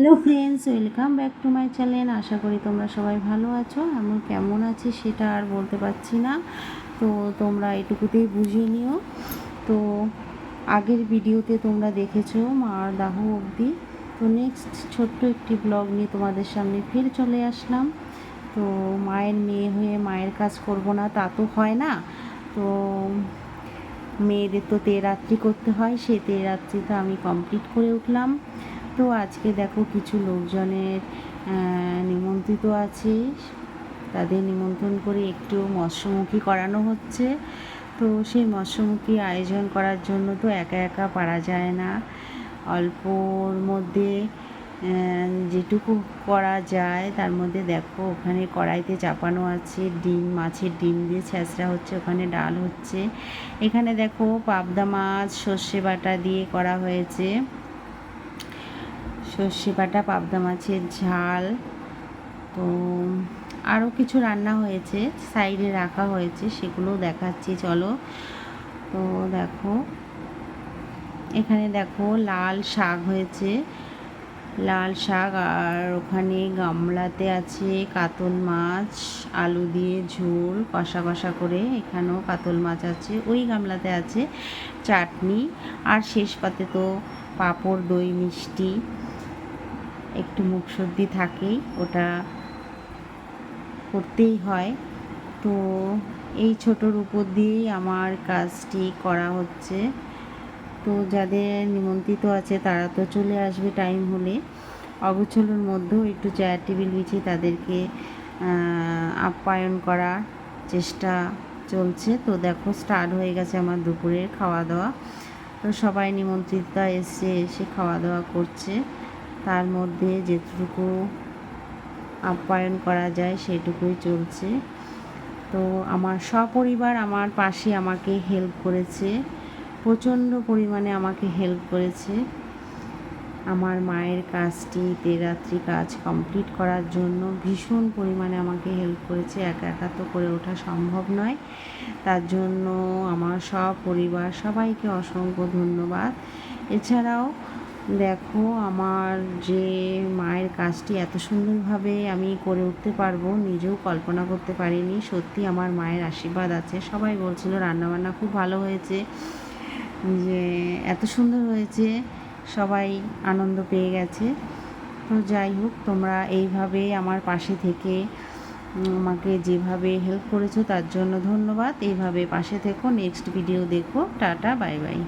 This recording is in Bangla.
Hello friends, welcome back to my channel. আশা করি তোমরা সবাই ভালো আছো। আমি কেমন আছি সেটা আর বলতে পারছি না। তো তোমরা এটুকুতেই বুঝিয়ে নিও। তো আগের ভিডিওতে তোমরা দেখেছ মার দাহ অবধি। তো নেক্সট ছোট্ট একটি ব্লগ নিয়ে তোমাদের সামনে ফির চলে আসলাম। তো মায়ের মেয়ে হয়ে মায়ের কাজ করব না, তা তো হয় না। তো মেয়েদের তো তেরাত্রি করতে হয় সেই তেরাত্রিটা আমি কমপ্লিট করে উঠলাম। তো আজকে দেখো কিছু লোকজনের নিমন্ত্রিত আছে। তাদের নিমন্ত্রণ করে একটু মৎস্যমুখী করানো হচ্ছে। তো সেই মৎস্যমুখী আয়োজন করার জন্য তো একা একা পারা যায় না। অল্পর মধ্যে যেটুকু করা যায়, তার মধ্যে দেখো ওখানে কড়াইতে চাপানো আছে, ডিম, মাছের ডিম দিয়ে ছ্যাঁচড়া হচ্ছে, ওখানে ডাল হচ্ছে। এখানে দেখো পাবদা মাছ, সর্ষে বাটা দিয়ে করা হয়েছে। সর্ষে বাটা পাবদা মাছের ঝাল। তো আরও কিছু রান্না হয়েছে, সাইডে রাখা হয়েছে সেগুলো দেখাচ্ছি, চলো। তো দেখো, এখানে দেখো লাল শাক হয়েছে। লাল শাক আর ওখানে গামলাতে আছে কাতল মাছ, আলু দিয়ে ঝোল, কষা কষা করে এখানেও কাতল মাছ আছে, ওই গামলাতে আছে চাটনি। আর শেষ পাতে তো পাঁপড়, দই, মিষ্টি। একটু মুখ সর্দি থাকেই, ওটা করতেই হয়। তো এই ছোটোর উপর দিয়েই আমার কাজটি করা হচ্ছে। তো যাদের নিমন্ত্রিত আছে তারা তো চলে আসবে টাইম হলে। অগোছলোর মধ্যেও একটু চেয়ার টেবিল বিছিয়ে তাদেরকে আপ্যায়ন করার চেষ্টা চলছে। তো দেখো স্টার্ট হয়ে গেছে আমার দুপুরের খাওয়া দাওয়া তো সবাই নিমন্ত্রিত এসে এসে খাওয়া দাওয়া করছে। তার মধ্যে যেটুকু আপ্যায়ন করা যায় সেটুকুই চলছে। তো আমার সপরিবার আমার পাশে আমাকে হেল্প করেছে, প্রচণ্ড পরিমাণে আমাকে হেল্প করেছে। আমার মায়ের কাজটি তেরাত্রি কাজ কমপ্লিট করার জন্য ভীষণ পরিমাণে আমাকে হেল্প করেছে, একা একা তো করে ওঠা সম্ভব নয়। তার জন্য আমার সব পরিবার সবাইকে অসংখ্য ধন্যবাদ। এছাড়াও দেখো, আমার যে মায়ের কাজটি এত সুন্দরভাবে আমি করে উঠতে পারব, নিজেও কল্পনা করতে পারিনি। সত্যি আমার মায়ের আশীর্বাদ আছে। সবাই বলছিল রান্নাবান্না খুব ভালো হয়েছে, যে এত সুন্দর হয়েছে, সবাই আনন্দ পেয়ে গেছে। তো যাই হোক, তোমরা এইভাবে আমার পাশে থেকে আমাকে যেভাবে হেল্প করেছ তার জন্য ধন্যবাদ। এইভাবে পাশে থেকো নেক্সট ভিডিও দেখো। Tata bye bye